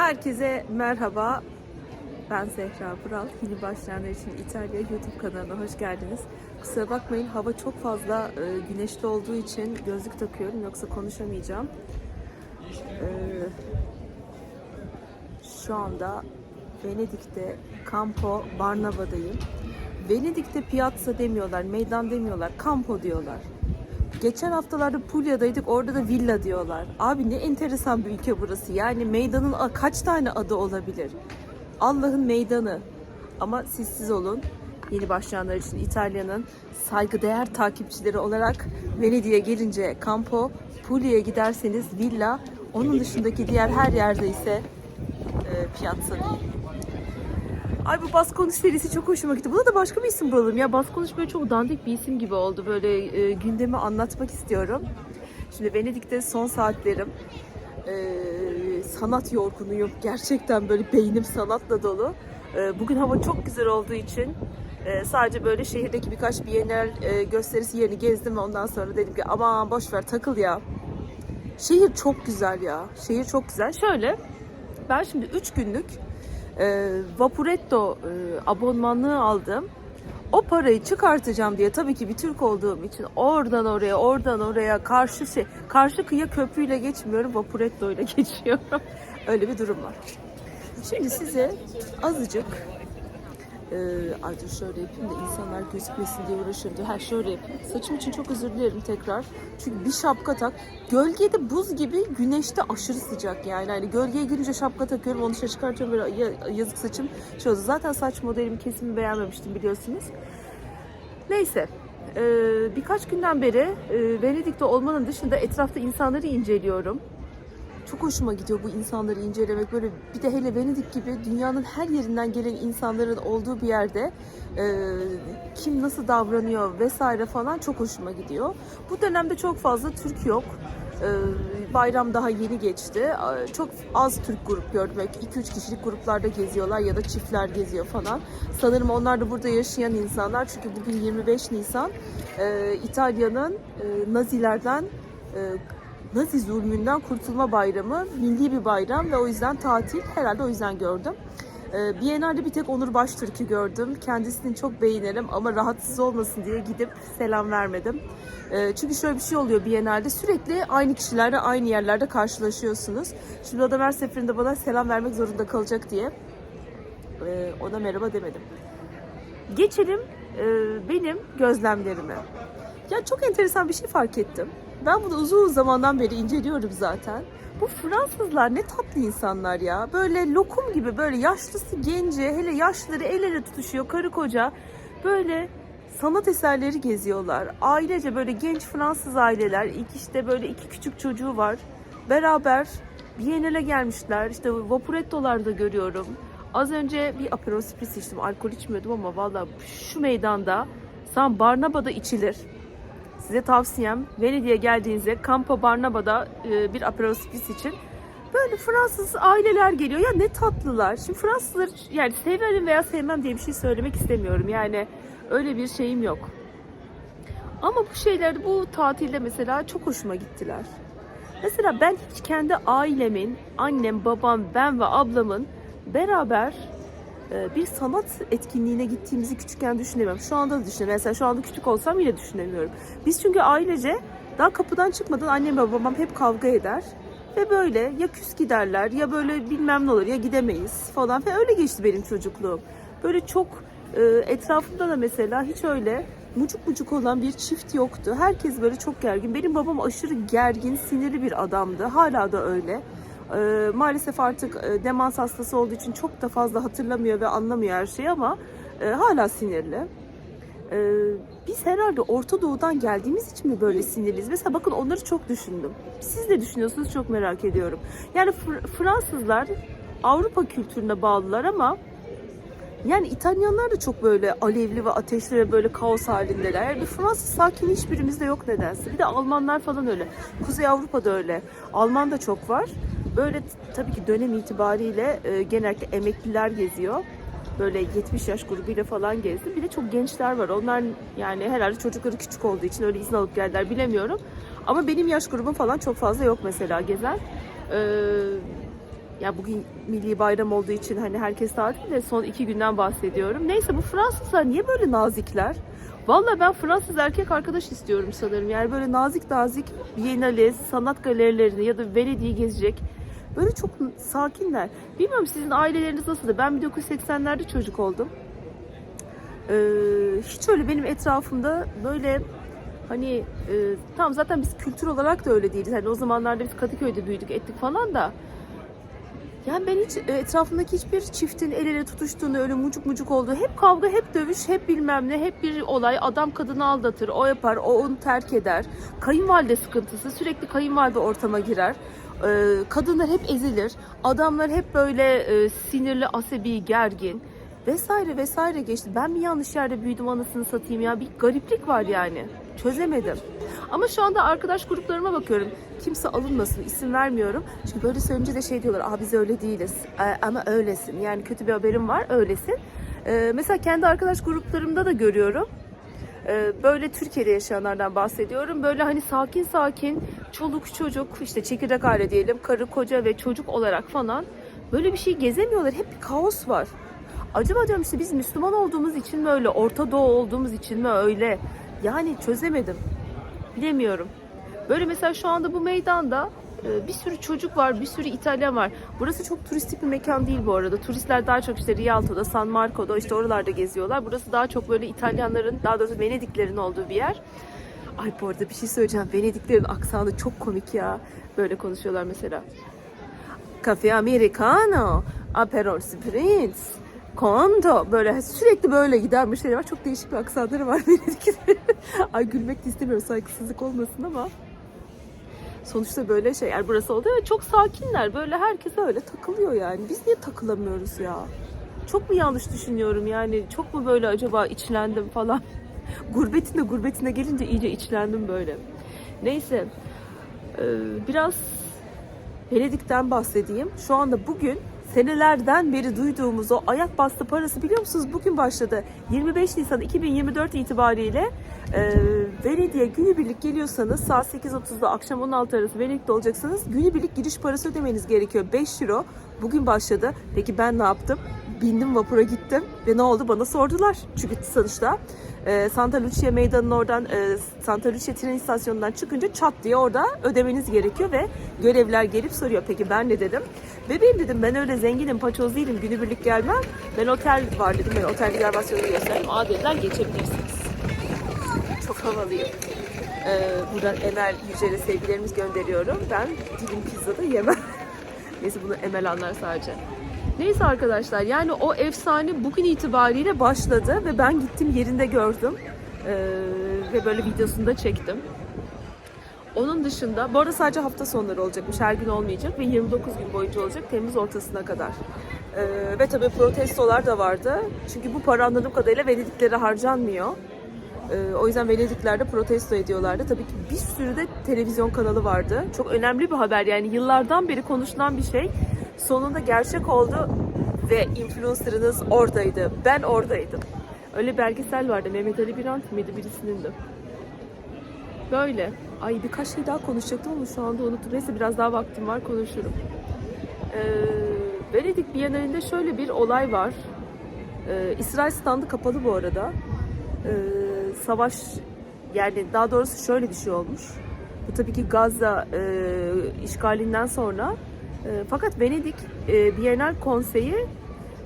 Herkese merhaba. Ben Zehra Bural. Yeni başlayanlar için İtalya YouTube kanalına hoş geldiniz. Kusura bakmayın hava çok fazla e, güneşli olduğu için gözlük takıyorum yoksa konuşamayacağım. E, şu anda Venedik'te Campo Barnaba'dayım. Venedik'te piazza demiyorlar, meydan demiyorlar, Campo diyorlar. Geçen haftalarda Pulya'daydık orada da villa diyorlar. Abi ne enteresan bir ülke burası. Yani meydanın kaç tane adı olabilir? Allah'ın meydanı. Ama siz siz olun. Yeni başlayanlar için İtalya'nın saygıdeğer takipçileri olarak Venedik'e gelince Campo, Pulya'ya giderseniz villa, onun dışındaki diğer her yerde ise e, piazza değil. Ay bu Baskonuş serisi çok hoşuma gitti. Buna da başka bir isim bulalım. Ya Baskonuş böyle çok dandik bir isim gibi oldu. Böyle e, gündemi anlatmak istiyorum. Şimdi Venedik'te son saatlerim. E, sanat yorgunuyum. Gerçekten böyle beynim sanatla dolu. E, bugün hava çok güzel olduğu için e, sadece böyle şehirdeki birkaç bienal e, gösterisi yerini gezdim ve ondan sonra dedim ki aman boş ver takıl ya. Şehir çok güzel ya. Şehir çok güzel. Şöyle ben şimdi 3 günlük e, Vaporetto e, abonmanlığı aldım. O parayı çıkartacağım diye tabii ki bir Türk olduğum için oradan oraya, oradan oraya karşı şey, karşı kıyı köprüyle geçmiyorum, Vaporetto ile geçiyorum. Öyle bir durum var. Şimdi size azıcık ay dur şöyle yapayım da insanlar gözükmesin diye uğraşıyorum. Ha şöyle yapayım. Saçım için çok özür dilerim tekrar. Çünkü bir şapka tak. Gölgede buz gibi, güneşte aşırı sıcak yani. Hani gölgeye girince şapka takıyorum, onu dışarı çıkartıyorum böyle ya- yazık saçım oldu. Zaten saç modelimi kesin beğenmemiştim biliyorsunuz. Neyse. Ee, birkaç günden beri e, Venedik'te olmanın dışında etrafta insanları inceliyorum. Çok hoşuma gidiyor bu insanları incelemek. Böyle bir de hele Venedik gibi dünyanın her yerinden gelen insanların olduğu bir yerde e, kim nasıl davranıyor vesaire falan çok hoşuma gidiyor. Bu dönemde çok fazla Türk yok. E, bayram daha yeni geçti. Çok az Türk grup gördüm. 2-3 kişilik gruplarda geziyorlar ya da çiftler geziyor falan. Sanırım onlar da burada yaşayan insanlar. Çünkü bugün 25 Nisan. E, İtalya'nın e, Nazilerden e, Nazi zulmünden kurtulma bayramı milli bir bayram ve o yüzden tatil herhalde o yüzden gördüm. Ee, Biennale'de bir tek Onur Baştürk'ü gördüm. Kendisini çok beğenirim ama rahatsız olmasın diye gidip selam vermedim. Ee, çünkü şöyle bir şey oluyor Biennale'de sürekli aynı kişilerle aynı yerlerde karşılaşıyorsunuz. Şimdi adam her seferinde bana selam vermek zorunda kalacak diye e, ona merhaba demedim. Geçelim e, benim gözlemlerime. Ya çok enteresan bir şey fark ettim. Ben bunu uzun zamandan beri inceliyorum zaten. Bu Fransızlar ne tatlı insanlar ya. Böyle lokum gibi böyle yaşlısı genci hele yaşlıları el ele tutuşuyor karı koca. Böyle sanat eserleri geziyorlar. Ailece böyle genç Fransız aileler. İlk işte böyle iki küçük çocuğu var. Beraber Biennale gelmişler. İşte Vaporetto'larda görüyorum. Az önce bir Aperol Spritz içtim. Alkol içmiyordum ama valla şu meydanda San Barnaba'da içilir. Size tavsiyem Venedik'e geldiğinizde Campo Barnaba'da e, bir Spritz için böyle Fransız aileler geliyor. Ya ne tatlılar. Şimdi Fransızları yani severim veya sevmem diye bir şey söylemek istemiyorum. Yani öyle bir şeyim yok. Ama bu şeyler bu tatilde mesela çok hoşuma gittiler. Mesela ben hiç kendi ailemin, annem, babam, ben ve ablamın beraber bir sanat etkinliğine gittiğimizi küçükken düşünemiyorum. Şu anda da düşünemiyorum. Mesela şu anda küçük olsam yine düşünemiyorum. Biz çünkü ailece daha kapıdan çıkmadan annem ve babam hep kavga eder. Ve böyle ya küs giderler ya böyle bilmem ne olur ya gidemeyiz falan. Ve öyle geçti benim çocukluğum. Böyle çok e, etrafımda da mesela hiç öyle mucuk mucuk olan bir çift yoktu. Herkes böyle çok gergin. Benim babam aşırı gergin, sinirli bir adamdı. Hala da öyle. Ee, maalesef artık e, demans hastası olduğu için çok da fazla hatırlamıyor ve anlamıyor her şeyi ama e, hala sinirli. Ee, biz herhalde Orta Doğu'dan geldiğimiz için mi böyle sinirliyiz? Mesela bakın onları çok düşündüm. Siz de düşünüyorsunuz çok merak ediyorum. Yani Fr- Fransızlar Avrupa kültürüne bağlılar ama yani İtalyanlar da çok böyle alevli ve ateşli ve böyle kaos halindeler. Yani bir Fransız sakin hiçbirimizde yok nedense. Bir de Almanlar falan öyle. Kuzey Avrupa'da öyle. Alman da çok var. Böyle tabii ki dönem itibariyle e, genellikle emekliler geziyor. Böyle 70 yaş grubuyla falan gezdim. Bir de çok gençler var. Onlar yani herhalde çocukları küçük olduğu için öyle izin alıp geldiler bilemiyorum. Ama benim yaş grubum falan çok fazla yok mesela gezen. Ee, Ya bugün milli bayram olduğu için hani herkes tatil de son iki günden bahsediyorum. Neyse bu Fransızlar niye böyle nazikler? Valla ben Fransız erkek arkadaş istiyorum sanırım. Yani böyle nazik nazik Biennale, sanat galerilerini ya da Venedik'i gezecek. Böyle çok sakinler. Bilmiyorum sizin aileleriniz nasıldı? Ben 1980'lerde çocuk oldum. Ee, hiç öyle benim etrafımda böyle hani e, tamam zaten biz kültür olarak da öyle değiliz. Hani o zamanlarda biz Kadıköy'de büyüdük ettik falan da yani ben hiç e, etrafımdaki hiçbir çiftin el ele tutuştuğunu öyle mucuk mucuk olduğu hep kavga hep dövüş hep bilmem ne hep bir olay adam kadını aldatır o yapar o onu terk eder kayınvalide sıkıntısı sürekli kayınvalide ortama girer Ee, kadınlar hep ezilir adamlar hep böyle e, sinirli asabi gergin vesaire vesaire geçti ben bir yanlış yerde büyüdüm anasını satayım ya bir gariplik var yani çözemedim ama şu anda arkadaş gruplarıma bakıyorum. Kimse alınmasın, isim vermiyorum. Çünkü böyle söyleyince de şey diyorlar, Aa, biz öyle değiliz. Ee, ama öylesin. Yani kötü bir haberim var, öylesin. Ee, mesela kendi arkadaş gruplarımda da görüyorum. Ee, böyle Türkiye'de yaşayanlardan bahsediyorum. Böyle hani sakin sakin, çoluk çocuk, işte çekirdek aile diyelim, karı koca ve çocuk olarak falan. Böyle bir şey gezemiyorlar. Hep bir kaos var. Acaba diyorum işte biz Müslüman olduğumuz için mi öyle, Orta Doğu olduğumuz için mi öyle? Yani çözemedim. Bilemiyorum. Böyle mesela şu anda bu meydanda bir sürü çocuk var, bir sürü İtalyan var. Burası çok turistik bir mekan değil bu arada. Turistler daha çok işte Rialto'da, San Marco'da işte oralarda geziyorlar. Burası daha çok böyle İtalyanların, daha doğrusu Venediklerin olduğu bir yer. Ay bu arada bir şey söyleyeceğim. Venediklerin aksanı çok komik ya. Böyle konuşuyorlar mesela. Cafe Americano, Aperol Spritz, Conto böyle sürekli böyle giden müşteri var. Çok değişik bir aksanları var Venedik'te. Ay gülmek de istemiyorum saygısızlık olmasın ama. Sonuçta böyle şey yani burası oldu ve çok sakinler. Böyle herkes öyle takılıyor yani. Biz niye takılamıyoruz ya? Çok mu yanlış düşünüyorum yani? Çok mu böyle acaba içlendim falan? Gurbetinde gurbetine gelince iyice içlendim böyle. Neyse. Biraz Venedik'ten bahsedeyim. Şu anda bugün senelerden beri duyduğumuz o ayak bastı parası biliyor musunuz? Bugün başladı. 25 Nisan 2024 itibariyle e, Venedik'e günübirlik geliyorsanız saat 8.30'da akşam 16 arası Venedik'te olacaksanız günübirlik giriş parası ödemeniz gerekiyor. 5 euro. Bugün başladı. Peki ben ne yaptım? Bindim vapura gittim ve ne oldu bana sordular. Çünkü sonuçta e, Santa Lucia meydanının oradan e, Santa Lucia tren istasyonundan çıkınca çat diye orada ödemeniz gerekiyor ve görevliler gelip soruyor. Peki ben ne dedim? Bebeğim dedim ben öyle zenginim paçoz değilim günübirlik gelmem. Ben otel var dedim ben otel rezervasyonu gösterdim. Aa dediler geçebilirsiniz. Çok havalıyım. Ee, buradan Emel Yücel'e sevgilerimiz gönderiyorum. Ben dilim pizzada yemem. Neyse bunu Emel anlar sadece. Neyse arkadaşlar yani o efsane bugün itibariyle başladı ve ben gittim yerinde gördüm. Ee, ve böyle videosunu da çektim. Onun dışında, bu arada sadece hafta sonları olacakmış, her gün olmayacak ve 29 gün boyunca olacak, Temmuz ortasına kadar. Ee, ve tabii protestolar da vardı. Çünkü bu para anladığım kadarıyla Venediklere harcanmıyor. Ee, o yüzden Venedikler de protesto ediyorlardı. Tabii ki bir sürü de televizyon kanalı vardı. Çok önemli bir haber yani yıllardan beri konuşulan bir şey. Sonunda gerçek oldu ve influencer'ınız oradaydı. Ben oradaydım. Öyle belgesel vardı. Mehmet Ali Birant mıydı birisinin de. Böyle. Ay birkaç şey daha konuşacaktım ama şu anda unuttum. Neyse biraz daha vaktim var konuşurum. Ee, Venedik Bienalinde şöyle bir olay var. Ee, İsrail standı kapalı bu arada. Ee, savaş yani daha doğrusu şöyle bir şey olmuş. Bu tabii ki Gazze işgalinden sonra e, fakat Venedik e, Bienal Konseyi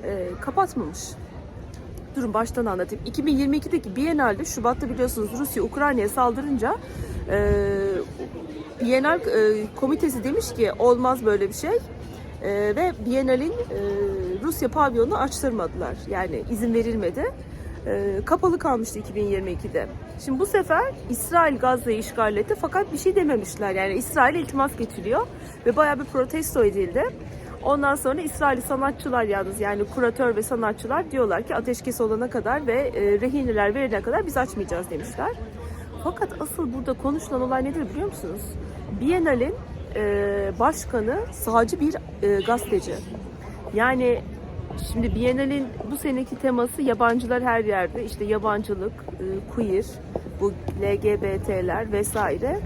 e, kapatmamış. Durun baştan anlatayım. 2022'deki Biennale'de Şubat'ta biliyorsunuz Rusya Ukrayna'ya saldırınca e, Biennale e, komitesi demiş ki olmaz böyle bir şey. E, ve Biennale'in e, Rusya pavyonunu açtırmadılar. Yani izin verilmedi. E, kapalı kalmıştı 2022'de. Şimdi bu sefer İsrail Gazze'yi işgal etti fakat bir şey dememişler. Yani İsrail iltimas getiriyor ve bayağı bir protesto edildi. Ondan sonra İsrail sanatçılar yalnız yani kuratör ve sanatçılar diyorlar ki ateşkes olana kadar ve e, rehineler verilene kadar biz açmayacağız demişler. Fakat asıl burada konuşulan olay nedir biliyor musunuz? Biennale'in e, başkanı sağcı bir e, gazeteci. Yani şimdi Biennale'in bu seneki teması yabancılar her yerde. İşte yabancılık, e, queer, bu LGBT'ler vesaire.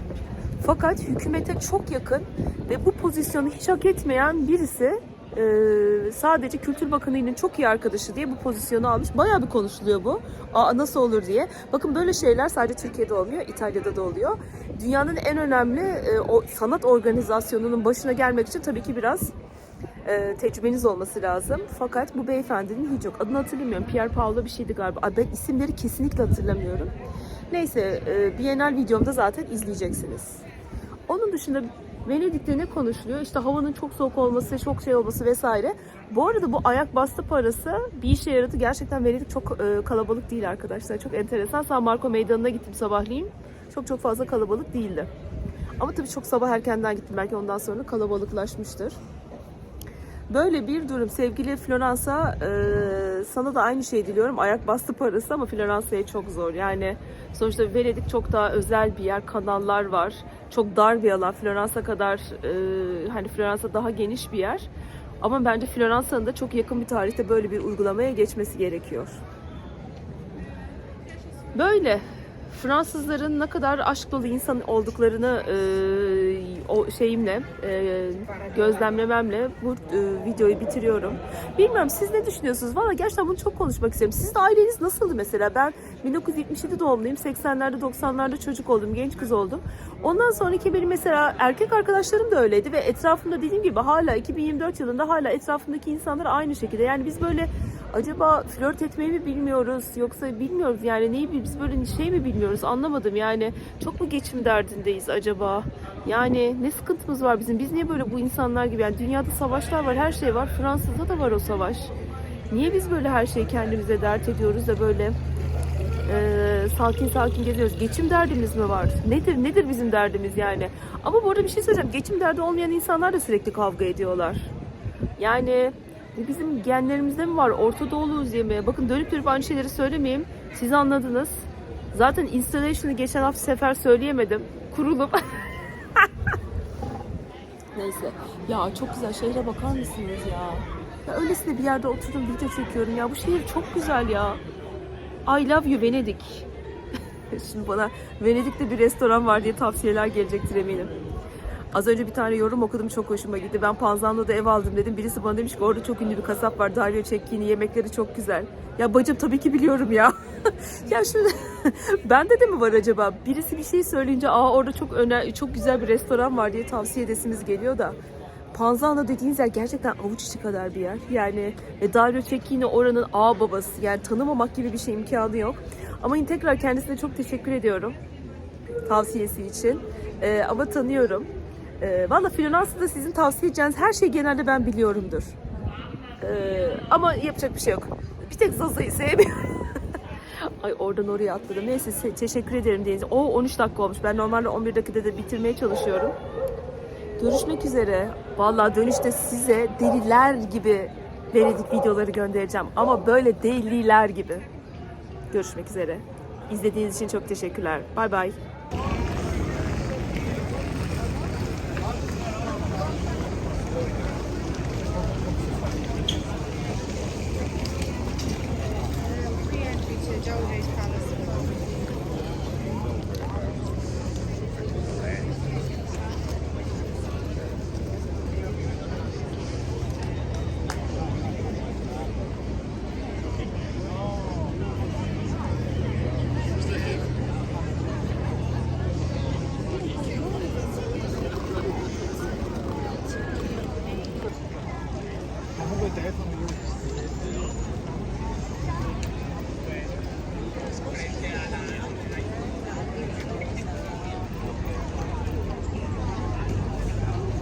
Fakat hükümete çok yakın ve bu pozisyonu hiç hak etmeyen birisi e, sadece Kültür Bakanı'nın çok iyi arkadaşı diye bu pozisyonu almış. Bayağı bir konuşuluyor bu. Aa, nasıl olur diye. Bakın böyle şeyler sadece Türkiye'de olmuyor, İtalya'da da oluyor. Dünyanın en önemli e, o sanat organizasyonunun başına gelmek için tabii ki biraz e, tecrübeniz olması lazım. Fakat bu beyefendinin hiç yok. Adını hatırlamıyorum. Pierre Paolo bir şeydi galiba. Ben isimleri kesinlikle hatırlamıyorum. Neyse, e, Bienal videomda zaten izleyeceksiniz. Onun dışında Venedik'te ne konuşuluyor? İşte havanın çok soğuk olması, çok şey olması vesaire. Bu arada bu ayak bastı parası bir işe yaradı. Gerçekten Venedik çok e, kalabalık değil arkadaşlar. Çok enteresan. San Marco Meydanı'na gittim sabahleyin. Çok çok fazla kalabalık değildi. Ama tabii çok sabah erkenden gittim. Belki ondan sonra kalabalıklaşmıştır. Böyle bir durum. Sevgili Floransa, e, sana da aynı şey diliyorum. Ayak bastı parası ama Floransa'ya çok zor. Yani sonuçta Venedik çok daha özel bir yer. Kanallar var. Çok dar bir alan. Floransa kadar, e, hani Floransa daha geniş bir yer. Ama bence Floransa'nın da çok yakın bir tarihte böyle bir uygulamaya geçmesi gerekiyor. Böyle. Fransızların ne kadar aşk dolu insan olduklarını e, o şeyimle e, gözlemlememle bu e, videoyu bitiriyorum. Bilmiyorum siz ne düşünüyorsunuz? Valla gerçekten bunu çok konuşmak istiyorum. Sizin aileniz nasıldı mesela? Ben 1977 doğumluyum. 80'lerde 90'larda çocuk oldum. Genç kız oldum. Ondan sonraki benim mesela erkek arkadaşlarım da öyleydi ve etrafımda dediğim gibi hala 2024 yılında hala etrafımdaki insanlar aynı şekilde. Yani biz böyle acaba flört etmeyi mi bilmiyoruz yoksa bilmiyoruz yani neyi biz böyle şey mi bilmiyoruz anlamadım yani çok mu geçim derdindeyiz acaba yani ne sıkıntımız var bizim biz niye böyle bu insanlar gibi yani dünyada savaşlar var her şey var Fransa'da da var o savaş niye biz böyle her şeyi kendimize dert ediyoruz da böyle e, sakin sakin geziyoruz. Geçim derdimiz mi var? Nedir nedir bizim derdimiz yani? Ama bu arada bir şey söyleyeceğim. Geçim derdi olmayan insanlar da sürekli kavga ediyorlar. Yani bizim genlerimizde mi var? Orta Doğulu'yuz yemeğe. Bakın dönüp dönüp aynı şeyleri söylemeyeyim. Siz anladınız. Zaten installation'ı geçen hafta sefer söyleyemedim. Kurulup. Neyse. Ya çok güzel. Şehre bakar mısınız ya? Ya öylesine bir yerde oturdum video çekiyorum ya. Bu şehir çok güzel ya. I love you Venedik. Şimdi bana Venedik'te bir restoran var diye tavsiyeler gelecektir eminim. Az önce bir tane yorum okudum çok hoşuma gitti. Ben Panzano'da ev aldım dedim. Birisi bana demiş ki orada çok ünlü bir kasap var. Dario Cecchini yemekleri çok güzel. Ya bacım tabii ki biliyorum ya. ya şimdi bende de mi var acaba? Birisi bir şey söyleyince aa orada çok öne çok güzel bir restoran var diye tavsiye edesimiz geliyor da. Panzano dediğiniz yer gerçekten avuç içi kadar bir yer. Yani ve Dario Cecchini oranın ağ babası. Yani tanımamak gibi bir şey imkanı yok. Ama yine tekrar kendisine çok teşekkür ediyorum tavsiyesi için. Ee, ama tanıyorum. Ee, Valla Floransa'da sizin tavsiye edeceğiniz her şey genelde ben biliyorumdur. Ee, ama yapacak bir şey yok. Bir tek Zaza'yı sevmiyorum. Ay oradan oraya atladım. Neyse se- teşekkür ederim Deniz. O 13 dakika olmuş. Ben normalde 11 dakikada da bitirmeye çalışıyorum. Görüşmek üzere. Vallahi dönüşte size deliler gibi Venedik videoları göndereceğim. Ama böyle deliler gibi. Görüşmek üzere. İzlediğiniz için çok teşekkürler. Bay bay.